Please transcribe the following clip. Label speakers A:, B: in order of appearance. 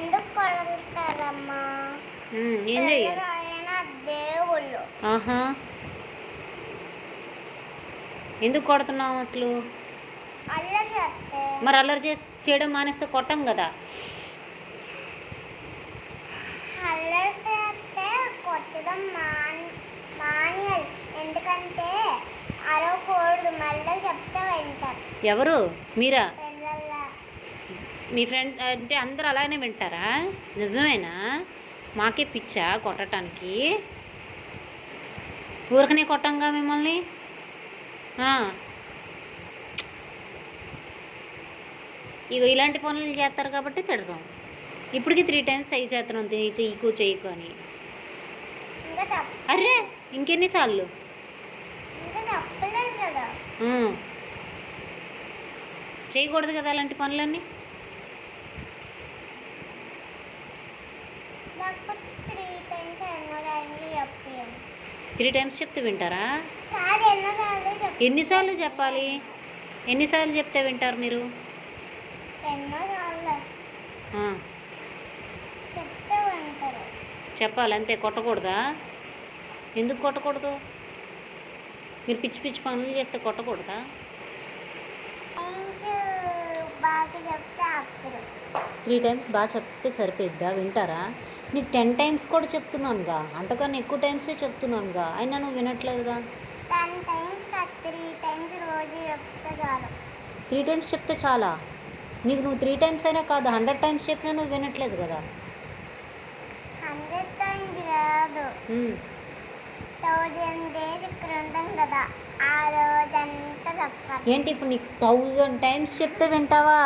A: ఎందుకు కొడతారమ్మా
B: ఉమ్, ఏం
A: దేవుళ్ళు.
B: ఆహా. ఎందుకు కొడుతున్నావు అసలు? మరి అల్లరి చేసి చేయడం మానేస్తే కొట్టం కదా?
A: కొట్టడం మానేయాలి. ఎందుకంటే అరవకూడదు. మళ్ళీ చెప్తే వింటారు.
B: ఎవరు? మీరా? మీ ఫ్రెండ్ అంటే అందరూ అలానే వింటారా? నిజమేనా? మాకే పిచ్చా కొట్టడానికి ఊరకనే కొట్టంగా మిమ్మల్ని. ఇగో ఇలాంటి పనులు చేస్తారు కాబట్టి తిడతాం. ఇప్పటికి త్రీ టైమ్స్ అయ్యి చేస్తున్నాం చెయ్యకు చెయ్యకు అని.
A: ఇంకా
B: అర్రే ఇంకెన్నిసార్లు
A: ఇంకా.
B: చేయకూడదు కదా అలాంటి పనులన్నీ?
A: త్రీ టైమ్స్ ఎన్నో టైంలు చెప్పాను
B: త్రీ టైమ్స్ చెప్తే వింటారా?
A: కాదు ఎన్నోసార్లు చెప్ప
B: ఎన్నిసార్లు చెప్పాలి? ఎన్నిసార్లు చెప్తే వింటారు మీరు?
A: ఎన్నోసార్లు.
B: ఆ,
A: చెప్తే వింటారు.
B: చెప్పాలి అంతే కొట్టకూడదా? ఎందుకు కొట్టకూడదు? మీరు పిచ్చి పిచ్చి పనులు చేస్తే కొట్టకూడదా?
A: టైమ్స్ బాగా చెప్తే అప్పుడు.
B: త్రీ టైమ్స్ బాగా చెప్తే సరిపోద్దా వింటారా? నీకు టెన్ టైమ్స్ కూడా చెప్తున్నానుగా. అంతకన్నా ఎక్కువ టైమ్సే చెప్తున్నానుగా. అయినా నువ్వు వినట్లేదుగా?
A: టెన్ టైమ్స్ త్రీ టైమ్స్ రోజు చెప్తే చాలు.
B: త్రీ టైమ్స్ చెప్తే చాలా? నీకు నువ్వు త్రీ టైమ్స్ అయినా కాదు హండ్రెడ్ టైమ్స్ చెప్పినా నువ్వు వినట్లేదు కదా?
A: హండ్రెడ్ టైమ్స్ కాదు.
B: ఉమ్.
A: థౌజండ్ డేస్ ఇక్కడ ఉంటాం కదా ఆ రోజంతా చెప్పాలి.
B: ఏంటి ఇప్పుడు నీకు థౌజండ్ టైమ్స్ చెప్తే వింటావా?